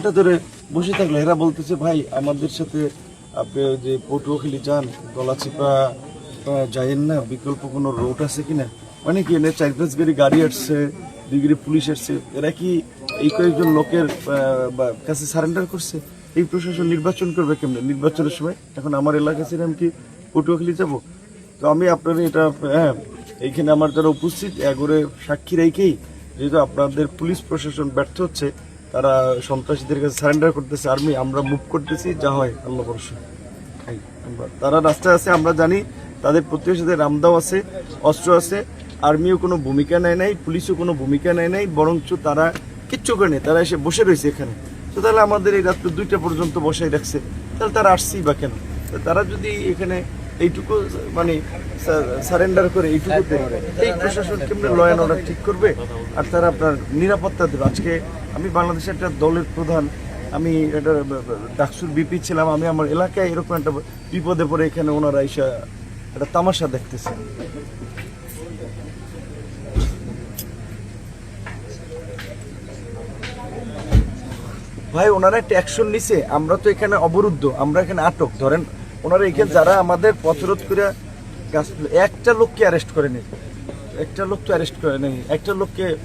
ঘণ্টা ধরে বসে থাকলে এরা বলতেছে, ভাই, আমাদের সাথে আপনি যে পটুয়াখালী যান, গলাচিপা যাইয়েন না, বিকল্প কোনো রোড আছে কিনা? মানে কি এনে চার পাঁচ গাড়ি গাড়ি আসছে, দুই পুলিশ আসছে। এরা কি এই কয়েকজন লোকের কাছে সারেন্ডার করছে? এই প্রশাসন নির্বাচন করবে কেমনে? নির্বাচনের সময়? এখন আমার এলাকা ছিল আমি কি পটুয়াখালী যাব? তো আমি আপনার এটা হ্যাঁ এইখানে আমার যারা উপস্থিত এগোরে সাক্ষী রেখেই যেহেতু আপনাদের পুলিশ প্রশাসন ব্যর্থ হচ্ছে তারা সন্ত্রাসীদের কাছে সারেন্ডার করতেছে আর্মি, আমরা মুভ করতেছি, যা হয়, আল্লাহ ভরসা। আমরা- তারা রাস্তায় আছে, আমরা জানি, তাদের প্রতিবেশীদের রামদাও আছে অস্ত্র আছে, আর্মিও কোনো ভূমিকা নেয় নাই, পুলিশও কোনো ভূমিকা নেয় নাই, বরঞ্চ তারা কিচ্ছু করে তারা এসে বসে রয়েছে এখানে। তো তাহলে আমাদের এই রাত্র দুইটা পর্যন্ত বসাই রাখছে, তাহলে তারা আসছেই বা কেন? তারা যদি এখানে এইটুকু মানে সারেন্ডার করে এইটুকুতে এই প্রশাসন কেমনি ল অ্যান্ড অর্ডার ঠিক করবে? আর তারা আপনার নিরাপত্তা দেবে। আজকে আমি বাংলাদেশের একটা দলের প্রধান, আমি একটা ডাকসুর বিপি ছিলাম, আমি আমার এলাকায় এরকম একটা বিপদে পড়ে এখানে ওনারা এসে একটা তামাশা দেখতেছে। ভাই, ওনারা একটা অ্যাকশন নিছে। আমরা তো এখানে অবরুদ্ধ, আমরা এখানে আটক, ধরেন ওনারা এখানে যারা আমাদের পথরোধ করে গাছ- একটা লোককে অ্যারেস্ট করে নেই। একটা লোক তো অ্যারেস্ট করে নেই। একটা লোককে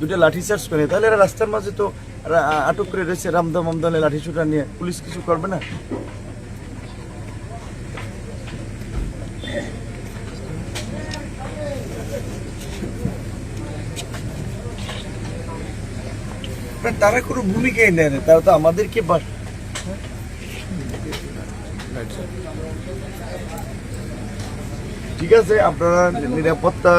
দুটো লাঠি চার্জ করে তাহলে এরা রাস্তার মাঝে তো আটক করে রয়েছে রামদা মামদানে লাঠি ছুটা নিয়ে। পুলিশ কিছু করবে না? তারা কোনো ভূমিকাই নেয় না। তারা তো আমাদেরকে ঠিক আছে, আপনারা নিরাপত্তা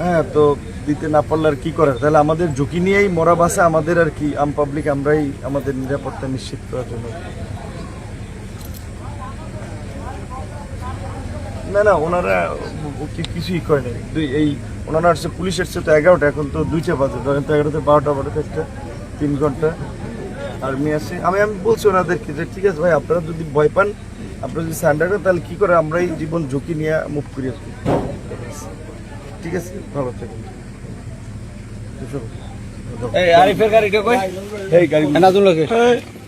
হ্যাঁ তো দিতে না পারলে আর কি করার? তাহলে আমাদের ঝুঁকি নিয়েই মরা বাসা আমাদের আর কি, আম পাবলিক আমরাই আমাদের নিরাপত্তা নিশ্চিত করার জন্য। না না, ওনারা কিছুই করে নাই দুই, এই ওনারা আসছে পুলিশ এসছে তো এগারোটা, এখন তো দুইটা বাজে। ধরেন তো এগারোটা, বারোটা বারোটা, একটা, তিন ঘণ্টা। আর্মি আসে আমি আমি বলছি ওনাদেরকে যে ঠিক আছে ভাই আপনারা যদি ভয় পান আপনারা যদি সান্ডার করেন তাহলে কি করে আমরাই জীবন ঝুঁকি নিয়ে মুভ করি আসব ঠিক আছে? ভালো থাকুন। এই আরিফের গাড়িটা কই? এই গাড়ি নাজুল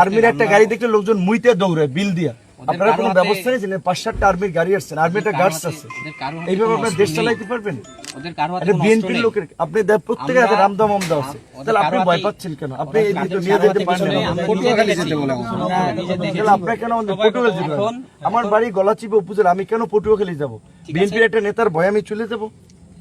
আর্মির একটা গাড়ি দেখলে লোকজন মুইতে দৌড়ে বিল দিয়া। আপনারা কোনো ব্যবস্থা নিয়েছেন পাঁচ সাতটা আর্মির গাড়ি আসছেন আর্মি একটা গার্ডস আছে। এইভাবে আপনার দেশ চালাইতে পারবেন? ওদের কারও হাতে একটা কোনো অস্ত্র বিএনপির লোকের আপনি প্রত্যেকের হাতে রামদাম আমদা আছে। তাহলে আপনি ভয় পাচ্ছেন কেন? আপনি ওদের এদিকে নিয়ে যেতে পারেন কিছু নেই, না। আমরা পটুয়াখালী নিজে যেতে বলে দেখেছি। আমরা নিজে দেখেছি। তাহলে আপনার কেন আমাদের পটুয়াখালী যেতে আমার বাড়ি গলাচিপা উপজেলা আমি কেন পটুয়াখালী যাব? বিএনপির একটা নেতার ভয় আমি চলে যাব।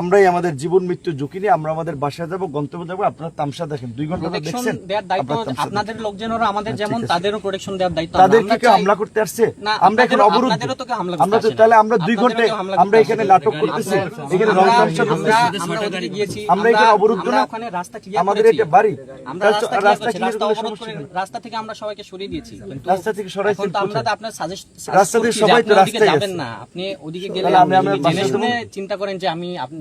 আমরাই আমাদের জীবন মৃত্যু ঝুঁকি নিয়ে আমরা আমাদের বাসায় যাব গন্তব্য যাব আপনারা তামসা দেখেন। দুই ঘণ্টা দেখছেন? আপনাদের। লোকজনেরও আমাদের যেমন তাদেরও প্রোটেকশন দেওয়ার দায়িত্ব। তাদের কি কেউ হামলা করতে আসছে? আমরা এখন হামলা আমরা তো তাহলে আমরা দুই ঘন্টায় আমরা এখানে নাটক করতেছি। এখানে রং তামসা করতেছি। আমরা ওদিকে গিয়েছি, আমরা এখানে অবরুদ্ধ না? ওখানে রাস্তা clear আমাদের। একটা বাড়ি। আমরা রাস্তা clear রাস্তা অবরোধ থেকে আমরা সবাইকে সরিয়ে দিয়েছি। রাস্তা থেকে এখন তো আমরা তো আপনার সাজেস্ট রাস্তা দিয়ে সবাই তো রাস্তায় যাবেন না। আপনি ওদিকে গেলে আপনি চিন্তা করেন যে আমি আপনি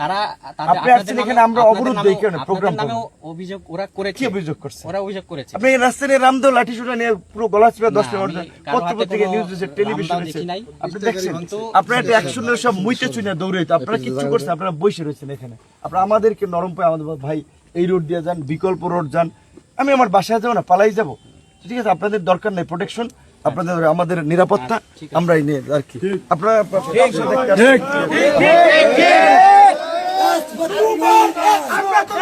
তারা তাদের আপনি আপনাদের এখানে, আমরা অবরোধ দেই কেন? প্রোগ্রাম অভিযোগ ওরা করেছে কি অভিযোগ করছে ওরা অভিযোগ করেছে আপনি রাস্তায় রামদেও লাঠি সুটা নিয়ে পুরো গলা চিপে দশ না, টাকা আমি কারও পত্র হাতে পত্রিকা কোনো নিউজ দিচ্ছে টেলিভিশন রামদাও দেখি নাই। আপনি দেখছেন আপনারা একটা সব মুইতে চুনে দৌড়াইতে আপনারা কিচ্ছু করছেন আপনারা বসে রয়েছেন এখানে আপনারা আমাদেরকে নরম পায় আমাদের ভাই এই রোড দিয়ে যান বিকল্প রোড যান আমি আমার বাসায় যাব না পালাই যাব ঠিক আছে আপনাদের দরকার নেই প্রোটেকশন আপনাদের আমাদের নিরাপত্তা আমরা এই নিয়ে আর কি আপনারা আমরা তো